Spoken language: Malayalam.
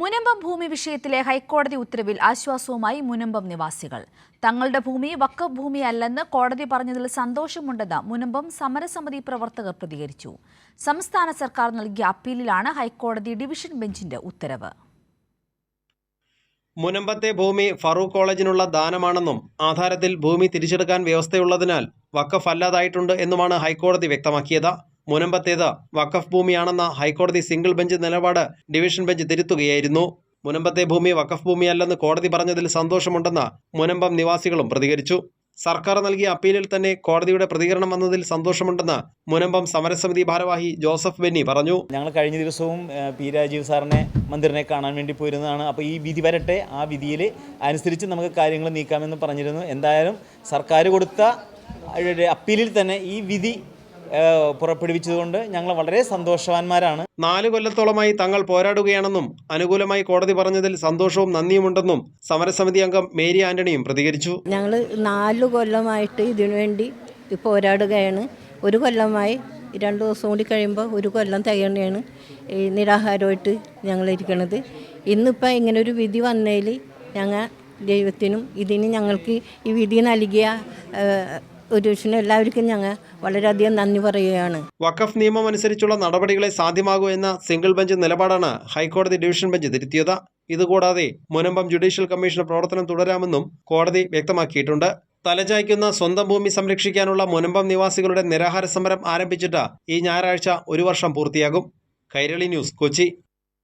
മുനമ്പം ഭൂമി വിഷയത്തിലെ ഹൈക്കോടതി ഉത്തരവിൽ ആശ്വാസവുമായി മുനമ്പം നിവാസികൾ. തങ്ങളുടെ ഭൂമി വക്കഫ് ഭൂമിയല്ലെന്ന് കോടതി പറഞ്ഞതിൽ സന്തോഷമുണ്ടെന്ന് മുനമ്പം സമരസമിതി പ്രവർത്തകർ പ്രതികരിച്ചു. സംസ്ഥാന സർക്കാർ നൽകിയ അപ്പീലിലാണ് ഹൈക്കോടതി ഡിവിഷൻ ബെഞ്ചിന്റെ ഉത്തരവ്. മുനമ്പത്തെ ഭൂമി ഫറൂഖ് കോളേജിനുള്ള ദാനമാണെന്നും ആധാരത്തിൽ ഭൂമി തിരിച്ചെടുക്കാൻ വ്യവസ്ഥയുള്ളതിനാൽ വക്കഫ് അല്ലാതായിട്ടുണ്ട് എന്നുമാണ് ഹൈക്കോടതി വ്യക്തമാക്കിയത്. മുനമ്പത്തേത് വഖഫ് ഭൂമിയാണെന്ന ഹൈക്കോടതി സിംഗിൾ ബെഞ്ച് നിലപാട് ഡിവിഷൻ ബെഞ്ച് തിരുത്തുകയായിരുന്നു. മുനമ്പത്തെ ഭൂമി വഖഫ് ഭൂമിയല്ലെന്ന് കോടതി പറഞ്ഞതിൽ സന്തോഷമുണ്ടെന്ന് മുനമ്പം നിവാസികളും പ്രതികരിച്ചു. സർക്കാർ നൽകിയ അപ്പീലിൽ തന്നെ കോടതിയുടെ പ്രതികരണം വന്നതിൽ സന്തോഷമുണ്ടെന്ന് മുനമ്പം സമരസമിതി ഭാരവാഹി ജോസഫ് ബെന്നി പറഞ്ഞു. ഞങ്ങൾ കഴിഞ്ഞ ദിവസവും പി രാജീവ് സാറിനെ മന്ദിറിനെ കാണാൻ വേണ്ടി പോയിരുന്നതാണ്. അപ്പോൾ ഈ വിധി വരട്ടെ ആ വിധിയിൽ അനുസരിച്ച് നമുക്ക് കാര്യങ്ങൾ നീക്കാമെന്ന് പറഞ്ഞിരുന്നു. എന്തായാലും സർക്കാർ കൊടുത്ത അപ്പീലിൽ തന്നെ ഈ വിധി പുറപ്പെടുവിച്ചതുകൊണ്ട് ഞങ്ങൾ വളരെ സന്തോഷവാന്മാരാണ്. നാല് കൊല്ലത്തോളമായി തങ്ങൾ പോരാടുകയാണെന്നും അനുകൂലമായി കോടതി പറഞ്ഞതിൽ സന്തോഷവും നന്ദിയുമുണ്ടെന്നും സമരസമിതി അംഗം മേരി ആന്റണിയും പ്രതികരിച്ചു. ഞങ്ങൾ നാല് കൊല്ലമായിട്ട് ഇതിനുവേണ്ടി പോരാടുകയാണ്. ഒരു കൊല്ലമായി രണ്ട് ദിവസം കൂടി കഴിയുമ്പോൾ ഒരു കൊല്ലം തികയണയാണ് ഈ നിരാഹാരമായിട്ട് ഞങ്ങൾ ഇരിക്കണത്. ഇന്നിപ്പോൾ ഇങ്ങനെ ഒരു വിധി വന്നതിൽ ഞങ്ങൾ ദൈവത്തിനും ഇതിന് ഞങ്ങൾക്ക് ഈ വിധി നൽകിയ ഒരു എല്ലാവർക്കും ഞങ്ങൾ വളരെയധികം നന്ദി പറയുകയാണ്. വഖഫ് നിയമം അനുസരിച്ചുള്ള നടപടികളെ സാധ്യമാകൂ എന്ന സിംഗിൾ ബെഞ്ച് നിലപാടാണ് ഹൈക്കോടതി ഡിവിഷൻ ബെഞ്ച് തിരുത്തിയത്. ഇതുകൂടാതെ മുനമ്പം ജുഡീഷ്യൽ കമ്മീഷൻ പ്രവർത്തനം തുടരാമെന്നും കോടതി വ്യക്തമാക്കിയിട്ടുണ്ട്. തലചായ്ക്കുന്ന സ്വന്തം ഭൂമി സംരക്ഷിക്കാനുള്ള മുനമ്പം നിവാസികളുടെ നിരാഹാര സമരം ആരംഭിച്ചിട്ട് ഈ ഞായറാഴ്ച ഒരു വർഷം പൂർത്തിയാകും. കൈരളി ന്യൂസ് കൊച്ചി.